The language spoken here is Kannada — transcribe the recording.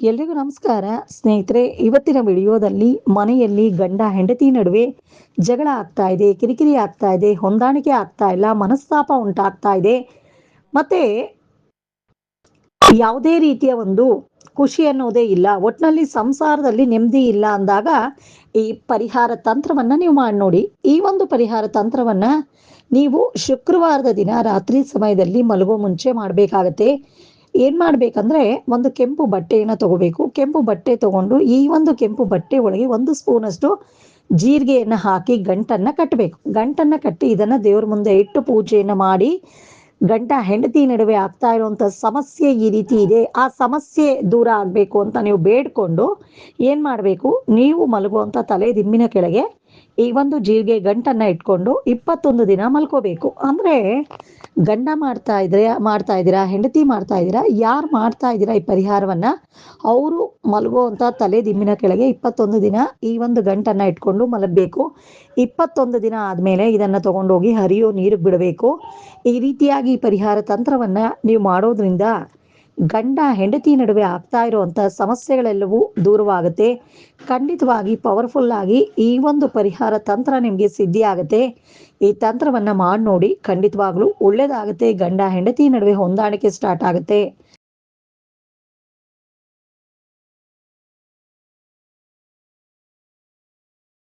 ಎಲ್ರಿಗೂ ನಮಸ್ಕಾರ. ಸ್ನೇಹಿತರೆ, ಇವತ್ತಿನ ವಿಡಿಯೋದಲ್ಲಿ ಮನೆಯಲ್ಲಿ ಗಂಡ ಹೆಂಡತಿ ನಡುವೆ ಜಗಳ ಆಗ್ತಾ ಇದೆ, ಕಿರಿಕಿರಿ ಆಗ್ತಾ ಇದೆ, ಹೊಂದಾಣಿಕೆ ಆಗ್ತಾ ಇಲ್ಲ, ಮನಸ್ತಾಪ ಉಂಟಾಗ್ತಾ ಇದೆ. ಮತ್ತೆ ಯಾವುದೇ ರೀತಿಯ ಒಂದು ಖುಷಿ ಅನ್ನೋದೇ ಇಲ್ಲ. ಒಟ್ನಲ್ಲಿ ಸಂಸಾರದಲ್ಲಿ ನೆಮ್ಮದಿ ಇಲ್ಲ ಅಂದಾಗ ಈ ಪರಿಹಾರ ತಂತ್ರವನ್ನ ನೀವು ಮಾಡಿ ನೋಡಿ. ಈ ಒಂದು ಪರಿಹಾರ ತಂತ್ರವನ್ನ ನೀವು ಶುಕ್ರವಾರದ ದಿನ ರಾತ್ರಿ ಸಮಯದಲ್ಲಿ ಮಲಗೋ ಮುಂಚೆ ಮಾಡಬೇಕಾಗತ್ತೆ. ಏನ್ ಮಾಡ್ಬೇಕಂದ್ರೆ ಒಂದು ಕೆಂಪು ಬಟ್ಟೆಯನ್ನ ತಗೋಬೇಕು. ಕೆಂಪು ಬಟ್ಟೆ ತಗೊಂಡು ಈ ಒಂದು ಕೆಂಪು ಬಟ್ಟೆ ಒಳಗೆ ಒಂದು ಸ್ಪೂನ್ ಅಷ್ಟು ಜೀರಿಗೆಯನ್ನ ಹಾಕಿ ಗಂಟನ್ನ ಕಟ್ಟಬೇಕು ಗಂಟನ್ನ ಕಟ್ಟಿ ಇದನ್ನ ದೇವ್ರ ಮುಂದೆ ಇಟ್ಟು ಪೂಜೆಯನ್ನ ಮಾಡಿ ಗಂಟ ಹೆಂಡತಿ ನಡುವೆ ಆಗ್ತಾ ಇರುವಂತ ಸಮಸ್ಯೆ ಈ ರೀತಿ ಇದೆ. ಆ ಸಮಸ್ಯೆ ದೂರ ಆಗ್ಬೇಕು ಅಂತ ನೀವು ಬೇಡ್ಕೊಂಡು ಏನ್ ಮಾಡ್ಬೇಕು? ನೀವು ಮಲಗುವಂತ ತಲೆ ದಿಂಬಿನ ಕೆಳಗೆ ಈ ಒಂದು ಜೀರಿಗೆ ಗಂಟನ್ನ ಇಟ್ಕೊಂಡು ಇಪ್ಪತ್ತೊಂದು ದಿನ ಮಲ್ಕೋಬೇಕು. ಅಂದ್ರೆ ಗಂಡ ಮಾಡ್ತಾ ಇದ್ರೆ, ಮಾಡ್ತಾ ಇದ್ದೀರಾ, ಹೆಂಡತಿ ಮಾಡ್ತಾ ಇದ್ದೀರಾ, ಯಾರು ಮಾಡ್ತಾ ಇದ್ದೀರಾ ಈ ಪರಿಹಾರವನ್ನ? ಅವರು ಮಲಗುವಂತ ತಲೆ ದಿಮ್ಮಿನ ಕೆಳಗೆ ಇಪ್ಪತ್ತೊಂದು ದಿನ ಈ ಒಂದು ಗಂಟನ್ನ ಇಟ್ಕೊಂಡು ಮಲಗಬೇಕು. ಇಪ್ಪತ್ತೊಂದು ದಿನ ಆದ್ಮೇಲೆ ಇದನ್ನ ತಗೊಂಡೋಗಿ ಹರಿಯೋ ನೀರು ಬಿಡಬೇಕು. ಈ ರೀತಿಯಾಗಿ ಪರಿಹಾರ ತಂತ್ರವನ್ನ ನೀವು ಮಾಡೋದ್ರಿಂದ ಗಂಡ ಹೆಂಡತಿ ನಡುವೆ ಆಗ್ತಾ ಇರುವಂತಹ ಸಮಸ್ಯೆಗಳೆಲ್ಲವೂ ದೂರವಾಗುತ್ತೆ. ಖಂಡಿತವಾಗಿ ಪವರ್ಫುಲ್ ಆಗಿ ಈ ಒಂದು ಪರಿಹಾರ ತಂತ್ರ ನಿಮಗೆ ಸಿದ್ಧಿ ಈ ತಂತ್ರವನ್ನ ಮಾಡಿ ನೋಡಿ ಖಂಡಿತವಾಗ್ಲೂ ಒಳ್ಳೇದಾಗುತ್ತೆ. ಗಂಡ ಹೆಂಡತಿ ನಡುವೆ ಹೊಂದಾಣಿಕೆ ಸ್ಟಾರ್ಟ್ ಆಗುತ್ತೆ.